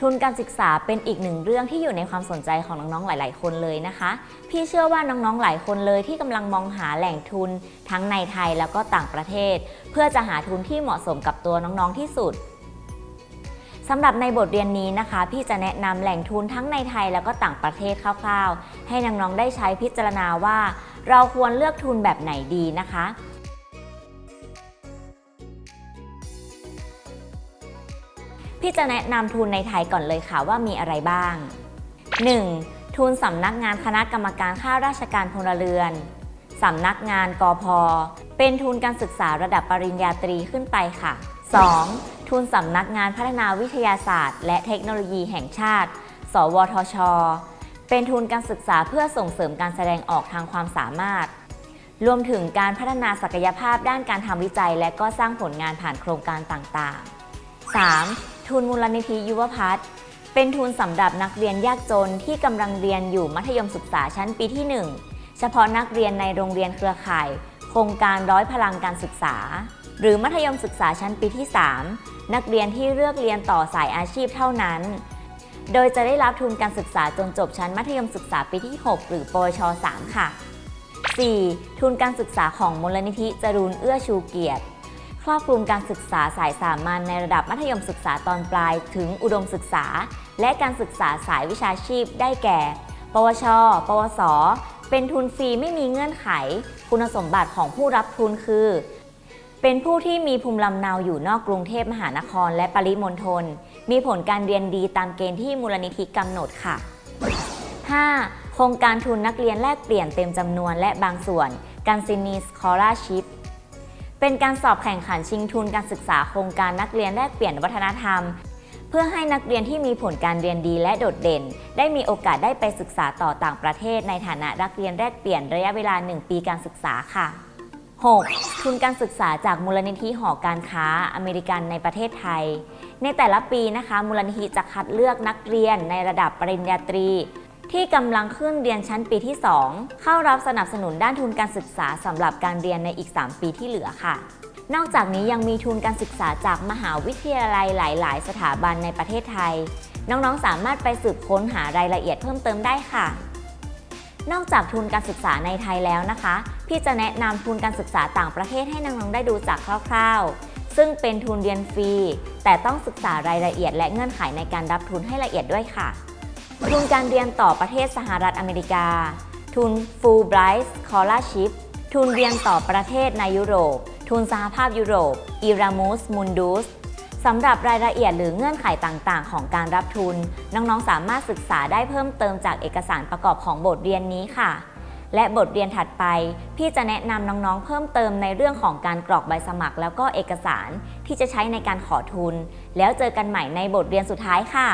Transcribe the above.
ทุนการศึกษาเป็นอีกหนึ่งเรื่องที่อยู่ในความสนใจของน้องๆ หลาย ๆ คนเลยนะคะ พี่เชื่อว่าน้องๆ หลายคนเลยที่กำลังมองหาแหล่งทุนทั้งในไทยแล้วก็ต่างประเทศ เพื่อจะหาทุนที่เหมาะสมกับตัวน้องๆ ที่สุดสำหรับในบทเรียนนี้นะคะ พี่จะแนะนำแหล่งทุนทั้งในไทยแล้วก็ต่างประเทศคร่าว ๆ ให้น้องๆ ได้ใช้พิจารณาว่า เราควรเลือกทุนแบบไหนดีนะคะ พี่จะแนะนำทุนในไทยก่อนเลยค่ะว่ามีอะไรบ้าง 1. ทุนสำนักงานคณะกรรมการข้าราชการพลเรือนสำนักงานกอพเป็นทุนการศึกษาระดับปริญญาตรีขึ้นไปค่ะ 2. ทุนสำนักงานพัฒนาวิทยาศาสตร์ และเทคโนโลยีแห่งชาติ สวทช เป็นทุนการศึกษาเพื่อส่งเสริมการแสดงออกทางความสามารถ รวมถึงการพัฒนาศักยภาพด้านการทำวิจัย และก็สร้างผลงานผ่านโครงการต่างๆ 3. ทุนมูลนิธิยุวพัฒน์เป็นทุนสำหรับนักเรียนยากจนที่กำลังเรียนอยู่มัธยมศึกษาชั้นปีที่ 1 เฉพาะนักเรียนในโรงเรียนเครือข่าย โครงการร้อยพลังการศึกษา หรือมัธยมศึกษาชั้นปีที่ 3 นักเรียนที่เลือกเรียนต่อสายอาชีพเท่านั้น โดยจะได้รับทุนการศึกษาจนจบชั้นมัธยมศึกษาปีที่ 6 หรือปวช 3 ค่ะ 4. ทุนการศึกษาของมูลนิธิจรูนเอื้อชูเกียรติ รอบคลุมการศึกษาสายสามัญในระดับมัธยมศึกษาตอนปลายถึงอุดมศึกษา และการศึกษาสายวิชาชีพได้แก่ ปวช ปวส เป็นทุนฟรีไม่มีเงื่อนไข คุณสมบัติของผู้รับทุนคือ เป็นผู้ที่มีภูมิลำเนาอยู่นอกกรุงเทพมหานครและปริมณฑล มีผลการเรียนดีตามเกณฑ์ที่มูลนิธิกำหนดค่ะ 5. โครงการทุนนักเรียนแลกเปลี่ยนเต็มจำนวนและบางส่วน การซินีสคอร่าชิพ เป็นการสอบแข่งขันชิงทุนการศึกษาโครงการนักเรียนแลกเปลี่ยนวัฒนธรรม เพื่อให้นักเรียนที่มีผลการเรียนดีและโดดเด่น ได้มีโอกาสได้ไปศึกษาต่อต่างประเทศ ในฐานะนักเรียนแลกเปลี่ยนระยะเวลา 1 ปีการศึกษาค่ะ 6. ทุนการศึกษาจากมูลนิธิหอการค้าอเมริกันในประเทศไทย ในแต่ละปีนะคะ มูลนิธิจะคัดเลือกนักเรียนในระดับปริญญาตรี ที่กำลังขึ้นเรียนชั้นปีที่ 2 เข้ารับสนับสนุนด้านทุนการศึกษาสำหรับการเรียนในอีก 3 ปีที่เหลือค่ะ นอกจากนี้ยังมีทุนการศึกษาจากมหาวิทยาลัยหลาย ๆ สถาบันในประเทศไทย น้อง ๆ สามารถไปสืบค้นหารายละเอียดเพิ่มเติมได้ค่ะ นอกจากทุนการศึกษาในไทยแล้วนะคะ พี่จะแนะนำทุนการศึกษาต่างประเทศให้น้อง ๆ ได้ดูจากคร่าว ๆซึ่งเป็นทุนเรียนฟรี แต่ต้องศึกษารายละเอียดและเงื่อนไขในการรับทุนให้ละเอียดด้วยค่ะ ทุนการเรียนต่อประเทศสหรัฐอเมริกา ทุน Fulbright Scholarship ทุนเรียนต่อประเทศในยุโรป ทุนสหภาพยุโรป Erasmus Mundus สำหรับรายละเอียดหรือเงื่อนไขต่างๆ ของการรับทุน น้องๆ สามารถศึกษาได้เพิ่มเติมจากเอกสารประกอบของบทเรียนนี้ค่ะ และบทเรียนถัดไป พี่จะแนะนำน้องๆ เพิ่มเติมในเรื่องของการกรอกใบสมัคร แล้วก็เอกสารที่จะใช้ในการขอทุน แล้วเจอกันใหม่ในบทเรียนสุดท้ายค่ะ